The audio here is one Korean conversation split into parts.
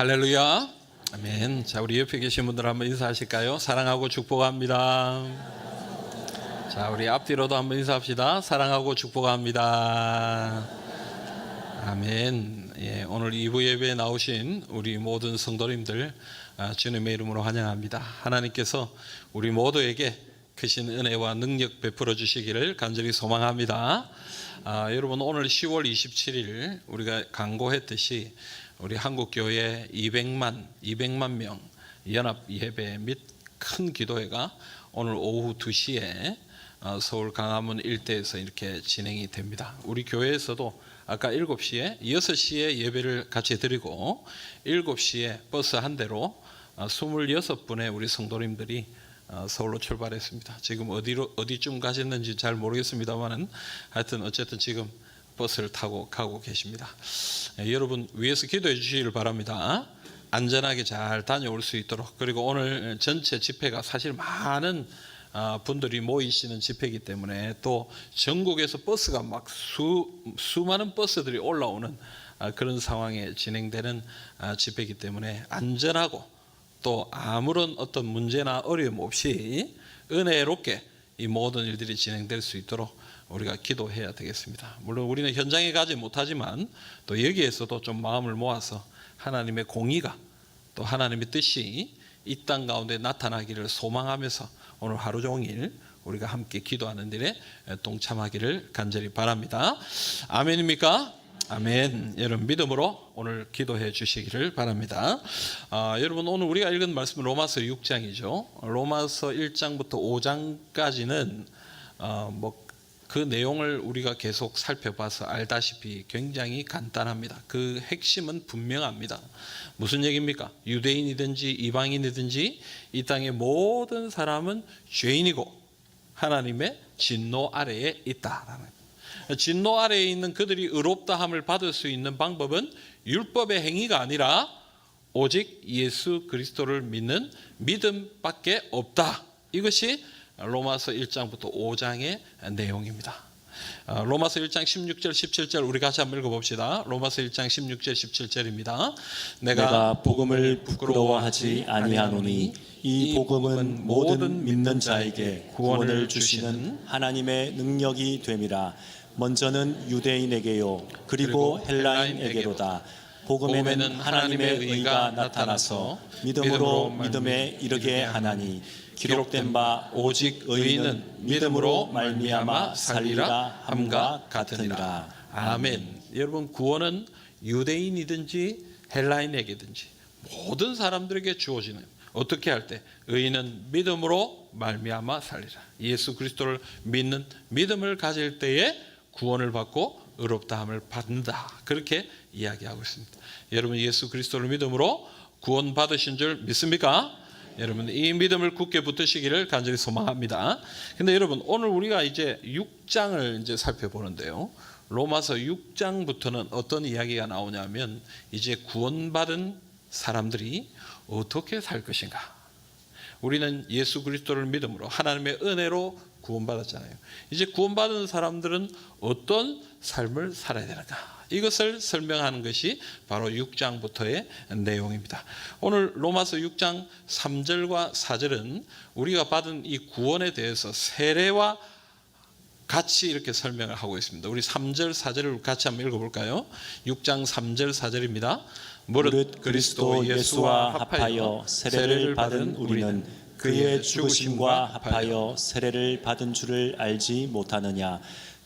할렐루야. 아멘. 자, 우리 옆에 계신 분들 한번 인사하실까요? 사랑하고 축복합니다. 자, 우리 앞뒤로도 한번 인사합시다. 사랑하고 축복합니다. 아멘. 예, 오늘 2부 예배에 나오신 우리 모든 성도님들 아, 주님의 이름으로 환영합니다. 하나님께서 우리 모두에게 크신 은혜와 능력 베풀어 주시기를 간절히 소망합니다. 아, 여러분 오늘 10월 27일 우리가 강고했듯이 우리 한국 교회 200만 200만 명 연합 예배 및 큰 기도회가 오늘 오후 2시에 어, 서울 강화문 일대에서 이렇게 진행이 됩니다. 우리 교회에서도 아까 7시에 6시에 예배를 같이 드리고 7시에 버스 한 대로 어, 26분의 우리 성도님들이 어, 서울로 출발했습니다. 지금 어디로 어디쯤 가셨는지 잘 모르겠습니다만은 하여튼 어쨌든 지금 버스를 타고 가고 계십니다. 예, 여러분 위에서 기도해 주시기를 바랍니다. 안전하게 잘 다녀올 수 있도록 그리고 오늘 전체 집회가 사실 많은 아, 분들이 모이시는 집회이기 때문에 또 전국에서 버스가 막 수, 수많은 버스들이 올라오는 아, 그런 상황에 진행되는 아, 집회이기 때문에 안전하고 또 아무런 어떤 문제나 어려움 없이 은혜롭게 이 모든 일들이 진행될 수 있도록 우리가 기도해야 되겠습니다. 물론 우리는 현장에 가지 못하지만 또 여기에서도 좀 마음을 모아서 하나님의 공의가 또 하나님의 뜻이 이 땅 가운데 나타나기를 소망하면서 오늘 하루 종일 우리가 함께 기도하는 일에 동참하기를 간절히 바랍니다. 아멘입니까? 아멘. 여러분 믿음으로 오늘 기도해 주시기를 바랍니다. 아, 여러분 오늘 우리가 읽은 말씀은 로마서 6장이죠. 로마서 1장부터 5장까지는 어, 뭐 그 내용을 우리가 계속 살펴봐서 알다시피 굉장히 간단합니다. 그 핵심은 분명합니다. 무슨 얘기입니까? 유대인이든지 이방인이든지 이 땅의 모든 사람은 죄인이고 하나님의 진노 아래에 있다라는 진노 아래에 있는 그들이 의롭다함을 받을 수 있는 방법은 율법의 행위가 아니라 오직 예수 그리스도를 믿는 믿음밖에 없다. 이것이 로마서 1장부터 5장의 내용입니다. 어, 로마서 1장 16절 17절 우리 같이 한번 읽어봅시다. 로마서 1장 16절 17절입니다. 내가 복음을 부끄러워하지 아니하노니 이 복음은 모든 믿는 자에게 구원을 주시는 하나님의 능력이 됨이라 먼저는 유대인에게요 그리고 헬라인에게로다 복음에는 하나님의 의가 나타나서 믿음으로 믿음에 이르게 하나니 기록된 바 오직 의인은 믿음으로 말미암아 살리라 함과 같으니라 아멘. 여러분 구원은 유대인이든지 헬라인에게든지 모든 사람들에게 주어지는 어떻게 할 때 의인은 믿음으로 말미암아 살리라. 예수 그리스도를 믿는 믿음을 가질 때에 구원을 받고 의롭다함을 받는다. 그렇게 이야기하고 있습니다. 여러분 예수 그리스도를 믿음으로 구원 받으신 줄 믿습니까? 여러분 이 믿음을 굳게 붙드시기를 간절히 소망합니다. 근데 여러분 오늘 우리가 이제 6장을 이제 살펴보는데요. 로마서 6장부터는 어떤 이야기가 나오냐면 이제 구원받은 사람들이 어떻게 살 것인가? 우리는 예수 그리스도를 믿음으로 하나님의 은혜로 구원받았잖아요. 이제 구원받은 사람들은 어떤 삶을 살아야 되는가? 이것을 설명하는 것이 바로 6장부터의 내용입니다. 오늘 로마서 6장 3절과 4절은 우리가 받은 이 구원에 대해서 세례와 같이 이렇게 설명을 하고 있습니다. 우리 3절 4절을 같이 한번 읽어볼까요? 6장 3절 4절입니다. 무릇 그리스도 예수와 합하여 세례를 받은 우리는 그의 죽으심과 합하여 세례를 받은 줄을 알지 못하느냐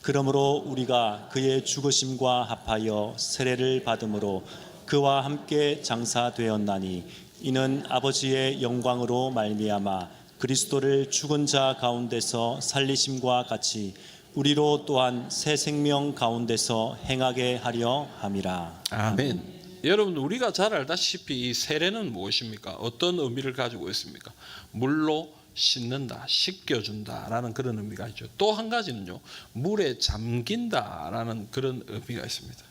그러므로 우리가 그의 죽으심과 합하여 세례를 받음으로 그와 함께 장사되었나니 이는 아버지의 영광으로 말미암아 그리스도를 죽은 자 가운데서 살리심과 같이 우리로 또한 새 생명 가운데서 행하게 하려 함이라 아멘. 여러분 우리가 잘 알다시피 이 세례는 무엇입니까? 어떤 의미를 가지고 있습니까? 물로 씻는다, 씻겨준다라는 그런 의미가 있죠. 또 한 가지는요, 물에 잠긴다라는 그런 의미가 있습니다.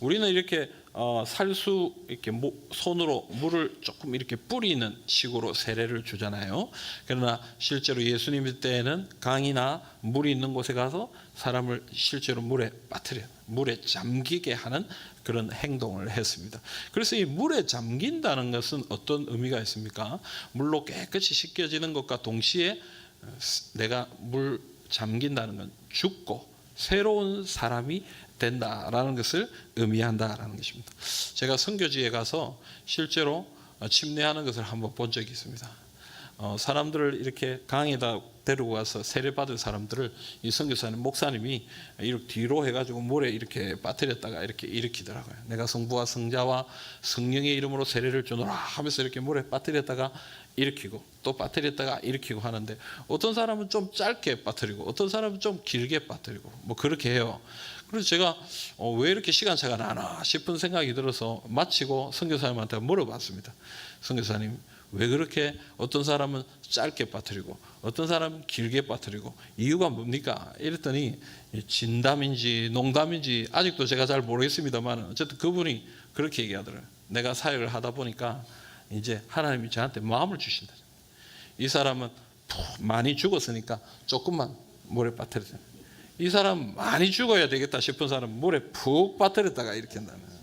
우리는 이렇게 어, 살수 이렇게 모- 손으로 물을 조금 이렇게 뿌리는 식으로 세례를 주잖아요. 그러나 실제로 예수님 때에는 강이나 물이 있는 곳에 가서 사람을 실제로 물에 빠뜨려 물에 잠기게 하는 그런 행동을 했습니다. 그래서 이 물에 잠긴다는 것은 어떤 의미가 있습니까? 물로 깨끗이 씻겨지는 것과 동시에 어, 내가 물 잠긴다는 건 죽고 새로운 사람이 된다라는 것을 의미한다라는 것입니다. 제가 선교지에 가서 실제로 어, 침례하는 것을 한번 본 적이 있습니다. 어, 사람들을 이렇게 강에다 데리고 가서 세례 받을 사람들을 이 선교사님 목사님이 이렇게 뒤로 해가지고 물에 이렇게 빠뜨렸다가 이렇게 일으키더라고요. 내가 성부와 성자와 성령의 이름으로 세례를 주노라 하면서 이렇게 물에 빠뜨렸다가 일으키고 또 빠뜨렸다가 일으키고 하는데 어떤 사람은 좀 짧게 빠뜨리고 어떤 사람은 좀 길게 빠뜨리고 뭐 그렇게 해요. 그래서 제가 어, 왜 이렇게 시간차가 나나 싶은 생각이 들어서 마치고 선교사님한테 물어봤습니다. 선교사님 왜 그렇게 어떤 사람은 짧게 빠뜨리고 어떤 사람은 길게 빠뜨리고 이유가 뭡니까? 이랬더니 진담인지 농담인지 아직도 제가 잘 모르겠습니다만 어쨌든 그분이 그렇게 얘기하더라고요. 내가 사역을 하다 보니까 이제 하나님이 저한테 마음을 주신다. 이 사람은 푹 많이 죽었으니까 조금만 물에 빠뜨리자. 이 사람 많이 죽어야 되겠다 싶은 사람 물에 푹 빠뜨렸다가 이렇게. 그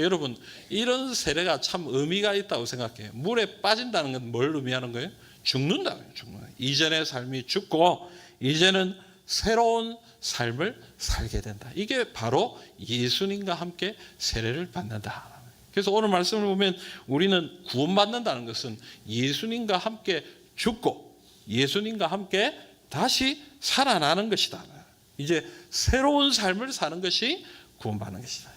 여러분 이런 세례가 참 의미가 있다고 생각해요. 물에 빠진다는 건 뭘 의미하는 거예요? 거예요. 죽는. 이전의 삶이 죽고 이제는 새로운 삶을 살게 된다. 이게 바로 예수님과 함께 세례를 받는다. 그래서 오늘 말씀을 보면 우리는 구원받는다는 것은 예수님과 함께 죽고 예수님과 함께 다시 살아나는 것이다. 이제 새로운 삶을 사는 것이 구원받는 것이다.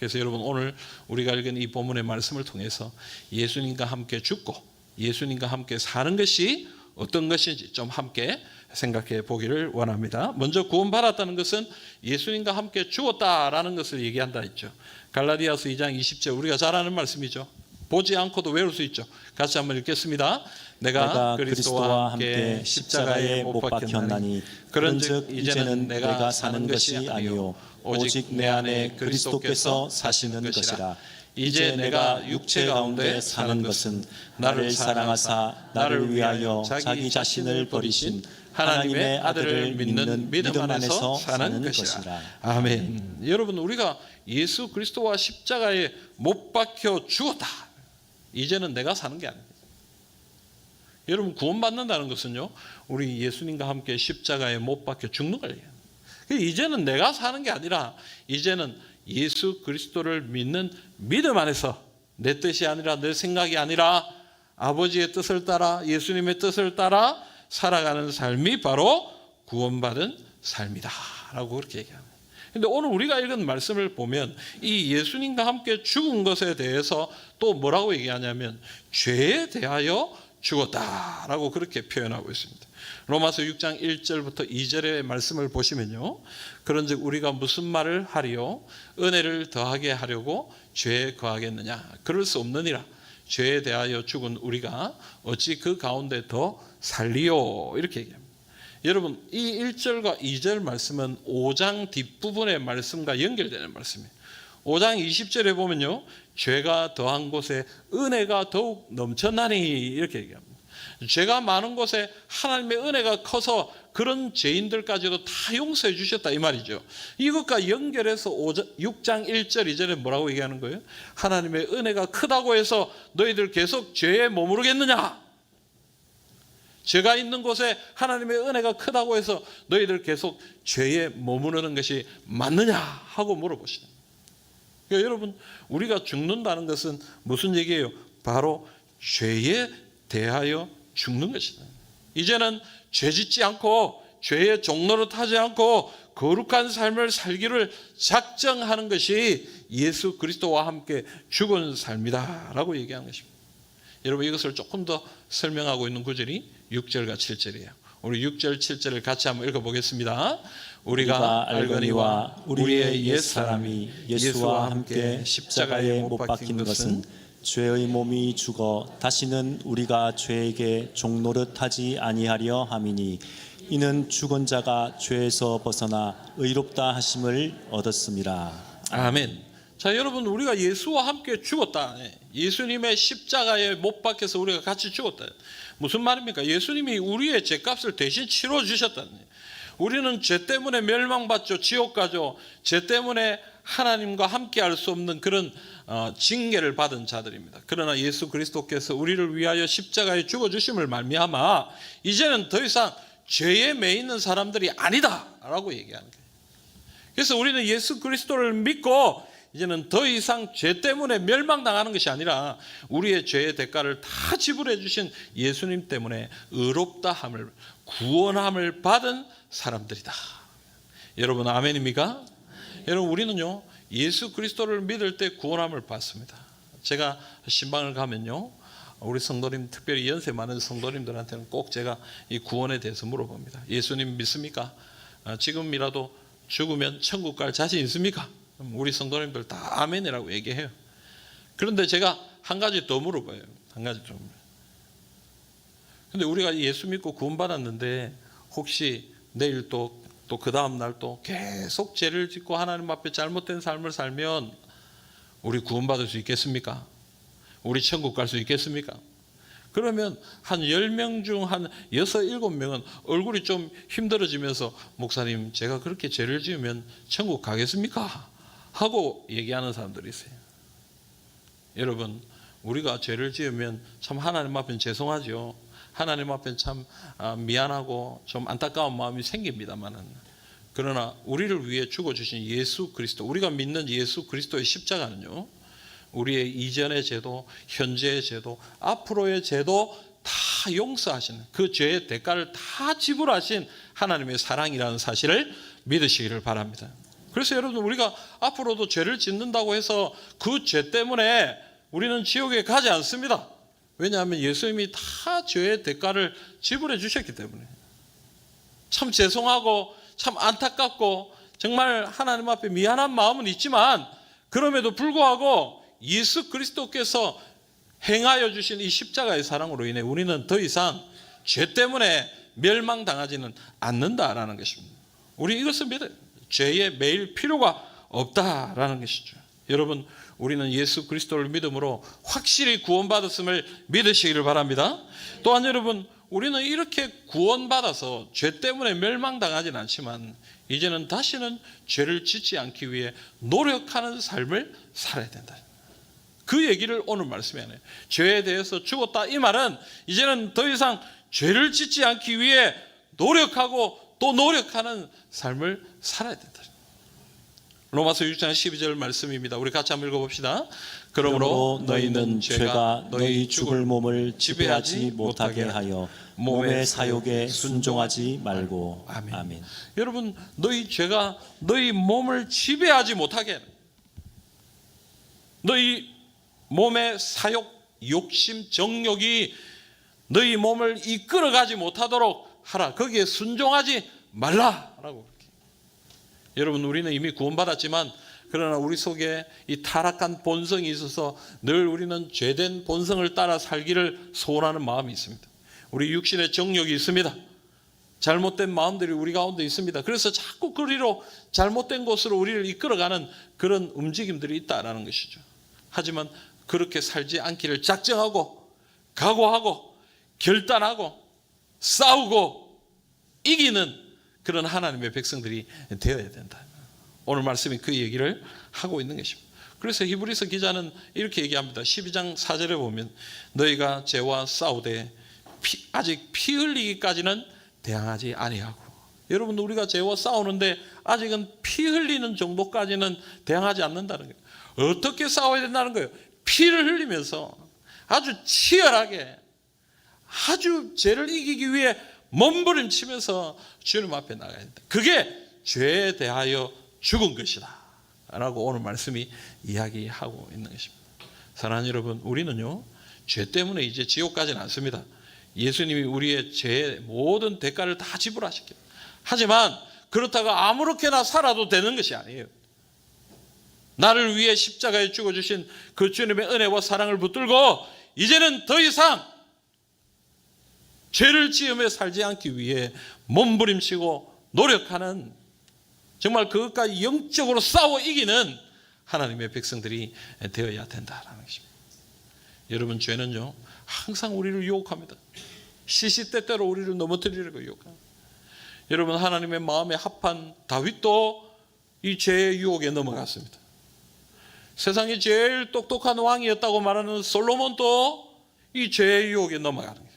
그래서 여러분 오늘 우리가 읽은 이 본문의 말씀을 통해서 예수님과 함께 죽고 예수님과 함께 사는 것이 어떤 것인지 좀 함께 생각해 보기를 원합니다. 먼저 구원받았다는 것은 예수님과 함께 죽었다라는 것을 얘기한다 했죠. 갈라디아서 2장 20절 우리가 잘 아는 말씀이죠. 보지 않고도 외울 수 있죠. 같이 한번 읽겠습니다. 내가, 내가 그리스도와 함께 십자가에 못 박혔나니 그런즉 이제는 내가 사는 것이 아니요 오직 내 안에 그리스도께서 사시는 것이라. 이제 내가 육체 가운데 사는 것은 나를 사랑하사 나를 위하여 자기 자신을 버리신 하나님의 아들을 믿는 믿음 안에서 사는 것이라. 아멘. 여러분 우리가 예수 그리스도와 십자가에 못 박혀 죽었다. 이제는 내가 사는 게 아닙니다. 여러분 구원받는다는 것은요. 우리 예수님과 함께 십자가에 못 박혀 죽는 거예요. 이제는 내가 사는 게 아니라 이제는 예수 그리스도를 믿는 믿음 안에서 내 뜻이 아니라 내 생각이 아니라 아버지의 뜻을 따라 예수님의 뜻을 따라 살아가는 삶이 바로 구원받은 삶이다 라고 그렇게 얘기합니다. 근데 오늘 우리가 읽은 말씀을 보면 이 예수님과 함께 죽은 것에 대해서 또 뭐라고 얘기하냐면 죄에 대하여 죽었다라고 그렇게 표현하고 있습니다. 로마서 6장 1절부터 2절의 말씀을 보시면요. 그런즉 우리가 무슨 말을 하리요? 은혜를 더하게 하려고 죄에 거하겠느냐? 그럴 수 없느니라. 죄에 대하여 죽은 우리가 어찌 그 가운데 더 살리요? 이렇게 얘기합니다. 여러분, 이 1절과 2절 말씀은 5장 뒷부분의 말씀과 연결되는 말씀이에요. 5장 20절에 보면요. 죄가 더한 곳에 은혜가 더욱 넘쳤나니 이렇게 얘기합니다. 죄가 많은 곳에 하나님의 은혜가 커서 그런 죄인들까지도 다 용서해 주셨다 이 말이죠. 이것과 연결해서 5장, 6장 1절 2절에 뭐라고 얘기하는 거예요? 하나님의 은혜가 크다고 해서 너희들 계속 죄에 머무르겠느냐? 죄가 있는 곳에 하나님의 은혜가 크다고 해서 너희들 계속 죄에 머무르는 것이 맞느냐 하고 물어보시는 그러니까 여러분 우리가 죽는다는 것은 무슨 얘기예요? 바로 죄에 대하여 죽는 것이다. 이제는 죄 짓지 않고 죄의 종로를 타지 않고 거룩한 삶을 살기를 작정하는 것이 예수 그리스도와 함께 죽은 삶이다라고 얘기한 것입니다. 여러분 이것을 조금 더 설명하고 있는 구절이 6절과 7절이에요. 우리 6절 7절을 같이 한번 읽어보겠습니다. 우리가 알거니와 우리의 옛 사람이 예수와 함께 십자가에 못 박힌 것은 죄의 몸이 죽어 다시는 우리가 죄에게 종노릇하지 아니하려 함이니 이는 죽은 자가 죄에서 벗어나 의롭다 하심을 얻었습니다. 아멘. 자, 여러분 우리가 예수와 함께 죽었다. 예수님의 십자가에 못 박혀서 우리가 같이 죽었다. 무슨 말입니까? 예수님이 우리의 죄값을 대신 치러 주셨다. 우리는 죄 때문에 멸망받죠. 지옥 가죠. 죄 때문에 하나님과 함께 할 수 없는 그런 어, 징계를 받은 자들입니다. 그러나 예수 그리스도께서 우리를 위하여 십자가에 죽어 주심을 말미암아 이제는 더 이상 죄에 매 있는 사람들이 아니다라고 얘기하는 거예요. 그래서 우리는 예수 그리스도를 믿고 이제는 더 이상 죄 때문에 멸망당하는 것이 아니라 우리의 죄의 대가를 다 지불해 주신 예수님 때문에 의롭다함을 구원함을 받은 사람들이다. 여러분 아멘입니까? 여러분 우리는요 예수 그리스도를 믿을 때 구원함을 받습니다. 제가 신방을 가면요 우리 성도님 특별히 연세 많은 성도님들한테는 꼭 제가 이 구원에 대해서 물어봅니다. 예수님 믿습니까? 아, 지금이라도 죽으면 천국 갈 자신 있습니까? 그럼 우리 성도님들 다 아멘이라고 얘기해요. 그런데 제가 한 가지 더 물어봐요. 한 가지 좀. 근데 우리가 예수 믿고 구원받았는데 혹시 내일 또 또 그 다음 날 또 계속 죄를 짓고 하나님 앞에 잘못된 삶을 살면 우리 구원받을 수 있겠습니까? 우리 천국 갈 수 있겠습니까? 그러면 한 10명 중 한 6, 7명은 얼굴이 좀 힘들어지면서 목사님 제가 그렇게 죄를 지으면 천국 가겠습니까? 하고 얘기하는 사람들이 있어요. 여러분 우리가 죄를 지으면 참 하나님 앞에 죄송하죠. 하나님 앞에 참 아, 미안하고 좀 안타까운 마음이 생깁니다만은 그러나 우리를 위해 죽어 주신 예수 그리스도 우리가 믿는 예수 그리스도의 십자가는요. 우리의 이전의 죄도 현재의 죄도 앞으로의 죄도 다 용서하시는 그 죄의 대가를 다 지불하신 하나님의 사랑이라는 사실을 믿으시기를 바랍니다. 그래서 여러분 우리가 앞으로도 죄를 짓는다고 해서 그 죄 때문에 우리는 지옥에 가지 않습니다. 왜냐하면 예수님이 다 죄의 대가를 지불해 주셨기 때문에 참 죄송하고 참 안타깝고 정말 하나님 앞에 미안한 마음은 있지만 그럼에도 불구하고 예수 그리스도께서 행하여 주신 이 십자가의 사랑으로 인해 우리는 더 이상 죄 때문에 멸망당하지는 않는다라는 것입니다. 우리 이것을 믿어요. 죄에 매일 필요가 없다라는 것이죠. 여러분, 우리는 예수 그리스도를 믿음으로 확실히 구원받았음을 믿으시기를 바랍니다. 또한 여러분, 우리는 이렇게 구원받아서 죄 때문에 멸망당하지는 않지만 이제는 다시는 죄를 짓지 않기 위해 노력하는 삶을 살아야 된다. 그 얘기를 오늘 말씀에 하네요. 죄에 대해서 죽었다. 이 말은 이제는 더 이상 죄를 짓지 않기 위해 노력하고 또 노력하는 삶을 살아야 된다. 로마서 6장 12절 말씀입니다. 우리 같이 한번 읽어봅시다. 그러므로 너희는 죄가 너희 죽을 몸을 지배하지 못하게 하여 몸의 사욕에 순종하지 말고 아멘. 아멘. 여러분 너희 죄가 너희 몸을 지배하지 못하게 너희 몸의 사욕, 욕심, 정욕이 너희 몸을 이끌어가지 못하도록 하라. 거기에 순종하지 말라라고. 여러분 우리는 이미 구원받았지만 그러나 우리 속에 이 타락한 본성이 있어서 늘 우리는 죄된 본성을 따라 살기를 소원하는 마음이 있습니다. 우리 육신의 정욕이 있습니다. 잘못된 마음들이 우리 가운데 있습니다. 그래서 자꾸 그리로 잘못된 곳으로 우리를 이끌어가는 그런 움직임들이 있다라는 것이죠. 하지만 그렇게 살지 않기를 작정하고 각오하고 결단하고 싸우고 이기는 그런 하나님의 백성들이 되어야 된다. 오늘 말씀이 그 얘기를 하고 있는 것입니다. 그래서 히브리서 기자는 이렇게 얘기합니다. 12장 4절에 보면 너희가 죄와 싸우되 피, 아직 피 흘리기까지는 대항하지 아니하고 여러분 우리가 죄와 싸우는데 아직은 피 흘리는 정도까지는 대항하지 않는다는 거예요. 어떻게 싸워야 된다는 거예요? 피를 흘리면서 아주 치열하게 아주 죄를 이기기 위해 몸부림치면서 주님 앞에 나가야 된다. 그게 죄에 대하여 죽은 것이다. 라고 오늘 말씀이 이야기하고 있는 것입니다. 사랑하는 여러분, 우리는요, 죄 때문에 이제 지옥 가지는 않습니다. 예수님이 우리의 죄의 모든 대가를 다 지불하셨기 하지만 그렇다고 아무렇게나 살아도 되는 것이 아니에요. 나를 위해 십자가에 죽어주신 그 주님의 은혜와 사랑을 붙들고 이제는 더 이상 죄를 지으며 살지 않기 위해 몸부림치고 노력하는 정말 그것까지 영적으로 싸워 이기는 하나님의 백성들이 되어야 된다라는 것입니다. 여러분 죄는요 항상 우리를 유혹합니다. 시시때때로 우리를 넘어뜨리려고 유혹합니다. 여러분 하나님의 마음에 합한 다윗도 이 죄의 유혹에 넘어갔습니다. 세상에 제일 똑똑한 왕이었다고 말하는 솔로몬도 이 죄의 유혹에 넘어가는 거예요.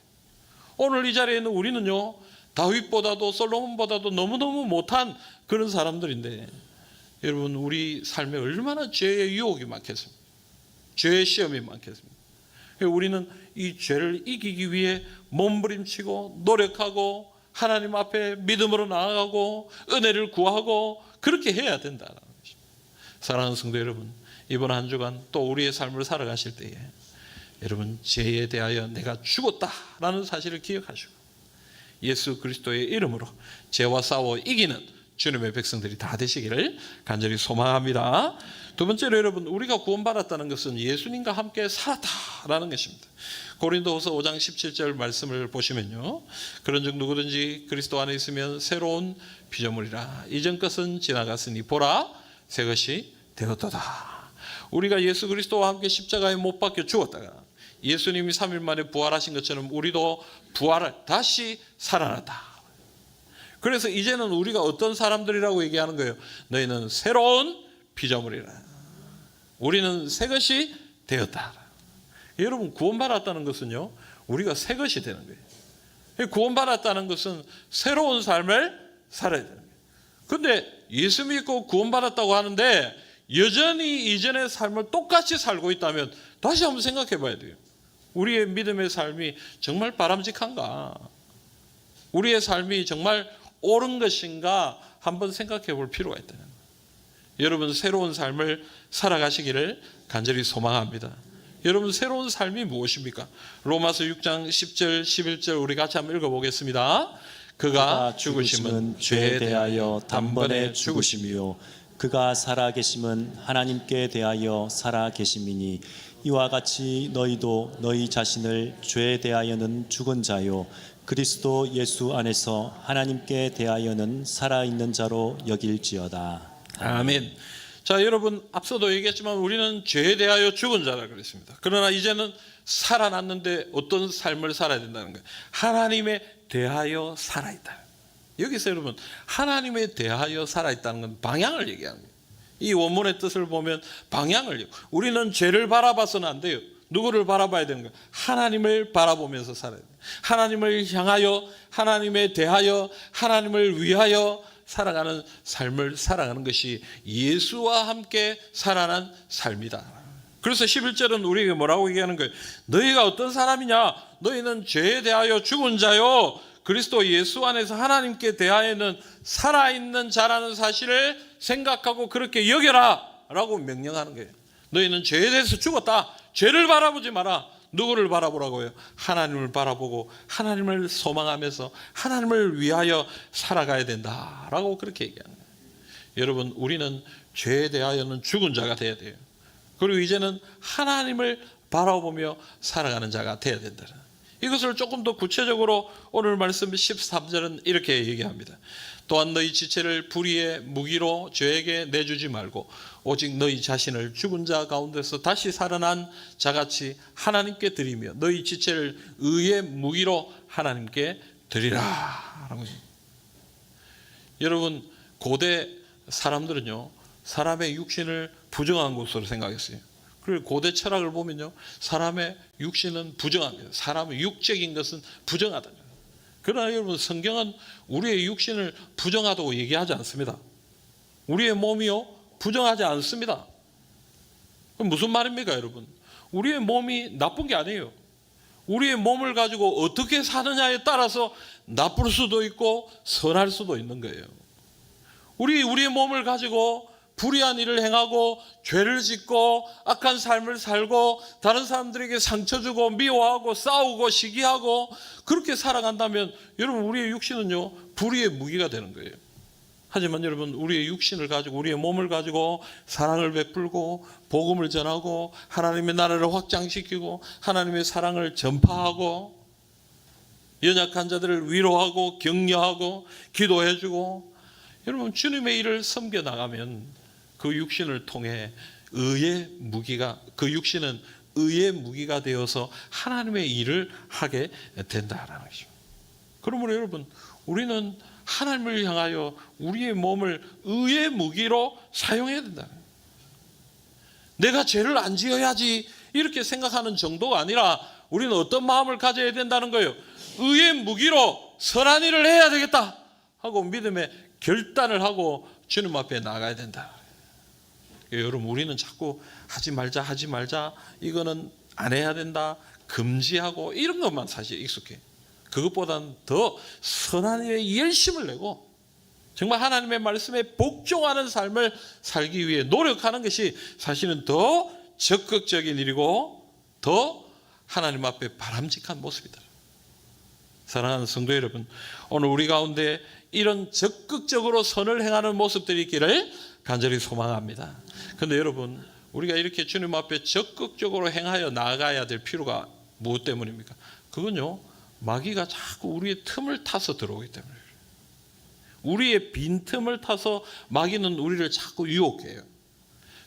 오늘 이 자리에 있는 우리는요 다윗보다도 솔로몬보다도 너무너무 못한 그런 사람들인데 여러분 우리 삶에 얼마나 죄의 유혹이 많겠습니까? 죄의 시험이 많겠습니까? 우리는 이 죄를 이기기 위해 몸부림치고 노력하고 하나님 앞에 믿음으로 나아가고 은혜를 구하고 그렇게 해야 된다는 것입니다. 사랑하는 성도 여러분, 이번 한 주간 또 우리의 삶을 살아가실 때에 여러분 죄에 대하여 내가 죽었다라는 사실을 기억하시고 예수 그리스도의 이름으로 죄와 싸워 이기는 주님의 백성들이 다 되시기를 간절히 소망합니다. 두 번째로 여러분 우리가 구원받았다는 것은 예수님과 함께 살았다라는 것입니다. 고린도후서 5장 17절 말씀을 보시면요. 그런즉 누구든지 그리스도 안에 있으면 새로운 피조물이라 이전 것은 지나갔으니 보라 새 것이 되었도다. 우리가 예수 그리스도와 함께 십자가에 못 박혀 죽었다가 예수님이 3일 만에 부활하신 것처럼 우리도 부활을 다시 살아났다. 그래서 이제는 우리가 어떤 사람들이라고 얘기하는 거예요? 너희는 새로운 피조물이라. 우리는 새 것이 되었다. 여러분 구원받았다는 것은요. 우리가 새 것이 되는 거예요. 구원받았다는 것은 새로운 삶을 살아야 되는 거예요. 근데 예수 믿고 구원받았다고 하는데 여전히 이전의 삶을 똑같이 살고 있다면 다시 한번 생각해 봐야 돼요. 우리의 믿음의 삶이 정말 바람직한가? 우리의 삶이 정말 옳은 것인가 한번 생각해 볼 필요가 있다. 여러분 새로운 삶을 살아가시기를 간절히 소망합니다. 여러분 새로운 삶이 무엇입니까? 로마서 6장 10절 11절 우리 같이 한번 읽어보겠습니다. 그가 죽으심은 죄에 대하여 단번에 죽으심이요 그가 살아계심은 하나님께 대하여 살아계심이니 이와 같이 너희도 너희 자신을 죄에 대하여는 죽은 자요 그리스도 예수 안에서 하나님께 대하여는 살아 있는 자로 여길지어다. 아멘. 자, 여러분 앞서도 얘기했지만 우리는 죄에 대하여 죽은 자라 그랬습니다. 그러나 이제는 살아났는데 어떤 삶을 살아야 된다는 거예요. 하나님에 대하여 살아있다. 여기서 여러분 하나님에 대하여 살아있다는 건 방향을 거예요. 이 원문의 뜻을 보면 방향을 우리는 죄를 바라봐서는 안 돼요. 누구를 바라봐야 되는 거예요? 하나님을 바라보면서 살아야 돼요. 하나님을 향하여 하나님에 대하여 하나님을 위하여 살아가는 삶을 살아가는 것이 예수와 함께 살아난 삶이다. 그래서 11절은 우리에게 뭐라고 얘기하는 거예요? 너희가 어떤 사람이냐? 너희는 죄에 대하여 죽은 자요. 그리스도 예수 안에서 하나님께 대하여는 살아있는 자라는 사실을 생각하고 그렇게 여겨라. 라고 명령하는 거예요. 너희는 죄에 대해서 죽었다. 죄를 바라보지 마라. 누구를 바라보라고요? 하나님을 바라보고 하나님을 소망하면서 하나님을 위하여 살아가야 된다라고 그렇게 거예요. 여러분 우리는 죄에 대하여는 죽은 자가 돼야 돼요. 그리고 이제는 하나님을 바라보며 살아가는 자가 돼야 된다. 이것을 조금 더 구체적으로 오늘 말씀 13절은 이렇게 얘기합니다. 또한 너희 지체를 불의의 무기로 죄에게 내주지 말고 오직 너희 자신을 죽은 자 가운데서 다시 살아난 자같이 하나님께 드리며 너희 지체를 의의 무기로 하나님께 드리라. 여러분 고대 사람들은요 사람의 육신을 부정한 것으로 생각했어요. 그리고 고대 철학을 보면요 사람의 육신은 부정합니다. 사람의 육적인 것은 부정하다. 그러나 여러분 성경은 우리의 육신을 부정하다고 얘기하지 않습니다. 우리의 몸이요 부정하지 않습니다. 무슨 말입니까, 여러분? 우리의 몸이 나쁜 게 아니에요. 우리의 몸을 가지고 어떻게 사느냐에 따라서 나쁠 수도 있고 선할 수도 있는 거예요. 우리 우리의 몸을 가지고 불의한 일을 행하고 죄를 짓고 악한 삶을 살고 다른 사람들에게 상처 주고 미워하고 싸우고 시기하고 그렇게 살아간다면 여러분 우리의 육신은요 불의의 무기가 되는 거예요. 하지만 여러분 우리의 육신을 가지고 우리의 몸을 가지고 사랑을 베풀고 복음을 전하고 하나님의 나라를 확장시키고 하나님의 사랑을 전파하고 연약한 자들을 위로하고 격려하고 기도해주고 여러분 주님의 일을 섬겨 나가면 그 육신을 통해 의의 무기가 그 육신은 의의 무기가 되어서 하나님의 일을 하게 된다라는 것이죠. 그러므로 여러분 우리는 하나님을 향하여 우리의 몸을 의의 무기로 사용해야 된다. 내가 죄를 안 지어야지 이렇게 생각하는 정도가 아니라 우리는 어떤 마음을 가져야 된다는 거예요. 의의 무기로 선한 일을 해야 되겠다 하고 믿음의 결단을 하고 주님 앞에 나가야 된다. 여러분 우리는 자꾸 하지 말자 하지 말자 이거는 안 해야 된다 금지하고 이런 것만 사실 익숙해. 그것보다는 더 선한 일에 열심을 내고 정말 하나님의 말씀에 복종하는 삶을 살기 위해 노력하는 것이 사실은 더 적극적인 일이고 더 하나님 앞에 바람직한 모습이다. 사랑하는 성도 여러분, 오늘 우리 가운데 이런 적극적으로 선을 행하는 모습들이 있기를 간절히 소망합니다. 그런데 여러분, 우리가 이렇게 주님 앞에 적극적으로 행하여 나가야 될 필요가 무엇 때문입니까? 그건요, 마귀가 자꾸 우리의 틈을 타서 들어오기 때문에. 우리의 빈틈을 타서 마귀는 우리를 자꾸 유혹해요.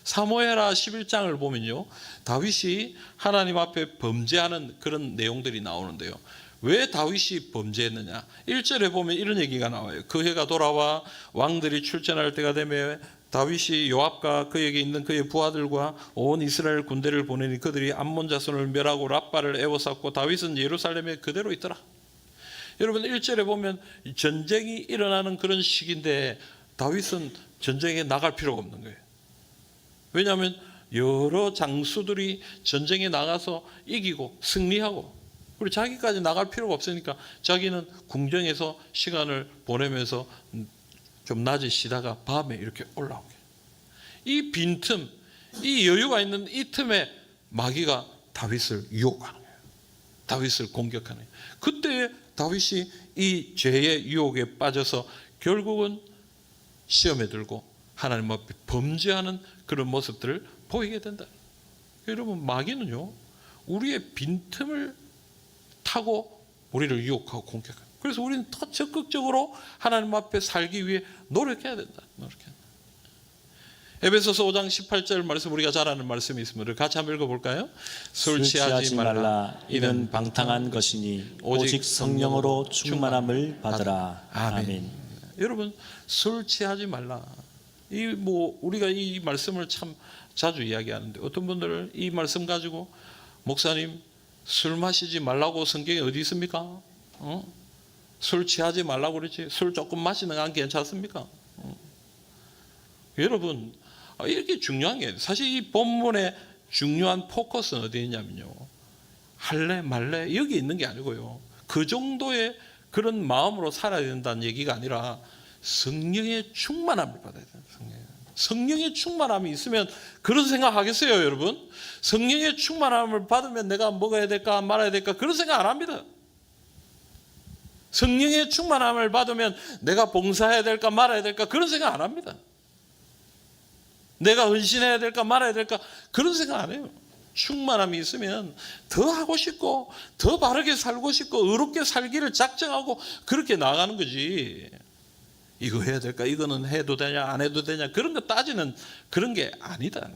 사모에라 11장을 보면요. 다윗이 하나님 앞에 범죄하는 그런 내용들이 나오는데요. 왜 다윗이 범죄했느냐? 1절에 보면 이런 얘기가 나와요. 그 해가 돌아와 왕들이 출전할 때가 되며 다윗이 요압과 그에게 있는 그의 부하들과 온 이스라엘 군대를 보내니 그들이 암몬 자손을 멸하고 랍바를 에워쌌고 다윗은 예루살렘에 그대로 있더라. 여러분 1절에 보면 전쟁이 일어나는 그런 시기인데 다윗은 전쟁에 나갈 필요가 없는 거예요. 왜냐하면 여러 장수들이 전쟁에 나가서 이기고 승리하고 그리고 자기까지 나갈 필요가 없으니까 자기는 궁정에서 시간을 보내면서 좀 낮에 쉬다가 밤에 이렇게 올라오게. 이 빈틈, 이 여유가 있는 이 틈에 마귀가 다윗을 유혹하는 거예요. 다윗을 공격하는 거예요. 그때 다윗이 이 죄의 유혹에 빠져서 결국은 시험에 들고 하나님 앞에 범죄하는 그런 모습들을 보이게 된다. 여러분 마귀는요 우리의 빈틈을 타고 우리를 유혹하고 공격합니다. 그래서 우리는 더 적극적으로 하나님 앞에 살기 위해 노력해야 된다. 노력해야 된다. 에베소서 5장 18절 말씀 우리가 잘 아는 말씀이 있습니다. 같이 한번 읽어볼까요? 술 취하지 말라. 이는 방탕한 것이니 오직 성령으로 충만함을 받으라. 아멘. 아멘. 여러분 술 취하지 말라. 이 뭐 우리가 이 말씀을 참 자주 이야기하는데 어떤 분들은 이 말씀 가지고 목사님 술 마시지 말라고 성경에 어디 있습니까? 어? 술 취하지 말라고 그러지. 술 조금 마시는 건 괜찮습니까? 어. 여러분 아, 이렇게 중요한 게 사실 이 본문의 중요한 포커스는 어디 있냐면요. 할래 말래 여기 있는 게 아니고요. 그 정도의 그런 마음으로 살아야 된다는 얘기가 아니라 성령의 충만함을 받아야 돼요. 성령. 성령의 충만함이 있으면 그런 생각 하겠어요, 여러분? 성령의 충만함을 받으면 내가 먹어야 될까 말아야 될까 그런 생각 안 합니다. 성령의 충만함을 받으면 내가 봉사해야 될까 말아야 될까 그런 생각 안 합니다. 내가 헌신해야 될까 말아야 될까 그런 생각 안 해요. 충만함이 있으면 더 하고 싶고 더 바르게 살고 싶고 의롭게 살기를 작정하고 그렇게 나가는 거지. 이거 해야 될까? 이거는 해도 되냐? 안 해도 되냐? 그런 거 따지는 그런 게 아니다.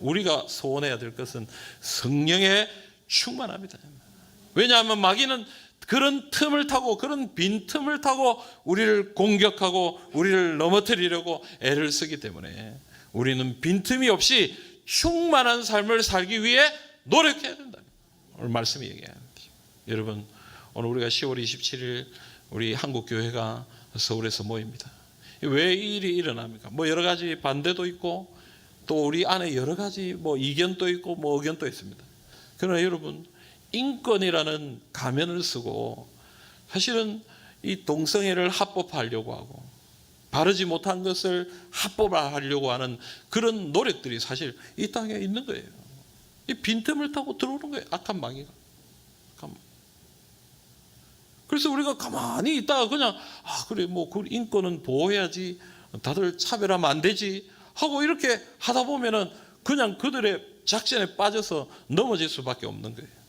우리가 소원해야 될 것은 성령의 충만합니다. 왜냐하면 마귀는 그런 틈을 타고 그런 빈 틈을 타고 우리를 공격하고 우리를 넘어뜨리려고 애를 쓰기 때문에 우리는 빈틈이 없이 충만한 삶을 살기 위해 노력해야 된다. 오늘 말씀이 얘기하는 여러분 오늘 우리가 10월 27일 우리 한국 교회가 서울에서 모입니다. 왜 이 일이 일어납니까? 뭐 여러 가지 반대도 있고 또 우리 안에 여러 가지 뭐 이견도 있고 뭐 의견도 있습니다. 그러나 여러분 인권이라는 가면을 쓰고 사실은 이 동성애를 합법화하려고 하고 바르지 못한 것을 합법화하려고 하는 그런 노력들이 사실 이 땅에 있는 거예요. 이 빈틈을 타고 들어오는 거예요. 악한 마귀가. 그래서 우리가 가만히 있다가 그냥 아 그래 뭐 그 인권은 보호해야지 다들 차별하면 안 되지 하고 이렇게 하다 보면은 그냥 그들의 작전에 빠져서 넘어질 수밖에 없는 거예요.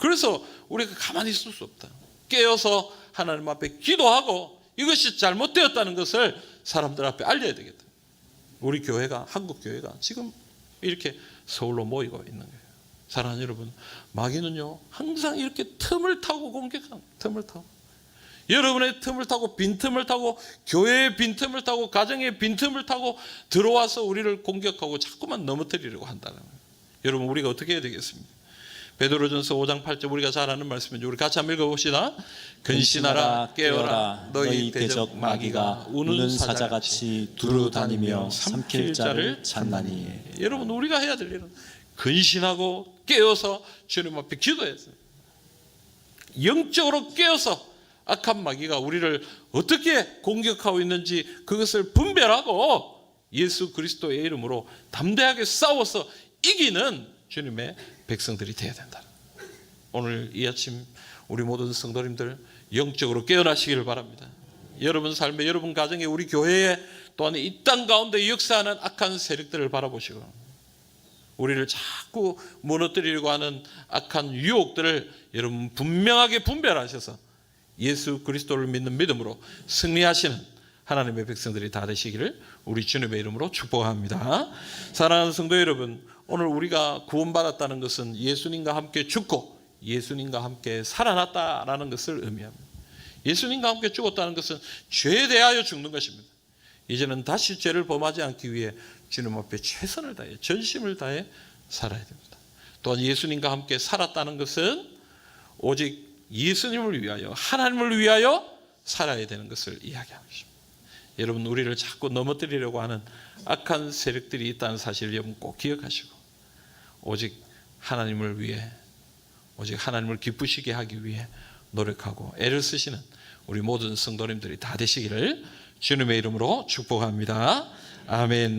그래서 우리가 가만히 있을 수 없다. 깨어서 하나님 앞에 기도하고 이것이 잘못되었다는 것을 사람들 앞에 알려야 되겠다. 우리 교회가 한국 교회가 지금 이렇게 서울로 모이고 있는 거예요. 사랑하는 여러분, 마귀는요 항상 이렇게 틈을 타고 공격하는 틈을 타고 여러분의 틈을 타고 빈틈을 타고 교회의 빈틈을 타고 가정의 빈틈을 타고 들어와서 우리를 공격하고 자꾸만 넘어뜨리려고 한다는 거예요. 여러분 우리가 어떻게 해야 되겠습니까? 베드로전서 5장 8절 우리가 잘 아는 말씀인데 우리 같이 한번 읽어봅시다. 근신하라 깨어라. 너희 대적 마귀가 우는 사자같이 두루 다니며 삼킬 자를 찾나니. 여러분 우리가 해야 될 일은 근신하고 깨어서 주님 앞에 기도해서 영적으로 깨어서 악한 마귀가 우리를 어떻게 공격하고 있는지 그것을 분별하고 예수 그리스도의 이름으로 담대하게 싸워서 이기는 주님의 백성들이 되어야 된다. 오늘 이 아침 우리 모든 성도님들 영적으로 깨어나시기를 바랍니다. 여러분 삶에 여러분 가정에 우리 교회에 또한 이 땅 가운데 역사하는 악한 세력들을 바라보시고 우리를 자꾸 무너뜨리려고 하는 악한 유혹들을 여러분 분명하게 분별하셔서 예수 그리스도를 믿는 믿음으로 승리하시는 하나님의 백성들이 다 되시기를 우리 주님의 이름으로 축복합니다. 사랑하는 성도 여러분, 오늘 우리가 구원받았다는 것은 예수님과 함께 죽고 예수님과 함께 살아났다라는 것을 의미합니다. 예수님과 함께 죽었다는 것은 죄에 대하여 죽는 것입니다. 이제는 다시 죄를 범하지 않기 위해 주님 앞에 최선을 다해 전심을 다해 살아야 됩니다. 또한 예수님과 함께 살았다는 것은 오직 예수님을 위하여 하나님을 위하여 살아야 되는 것을 이야기하는 것입니다. 여러분 우리를 자꾸 넘어뜨리려고 하는 악한 세력들이 있다는 사실을 꼭 기억하시고 오직 하나님을 위해 오직 하나님을 기쁘시게 하기 위해 노력하고 애를 쓰시는 우리 모든 성도님들이 다 되시기를 주님의 이름으로 축복합니다. 아멘.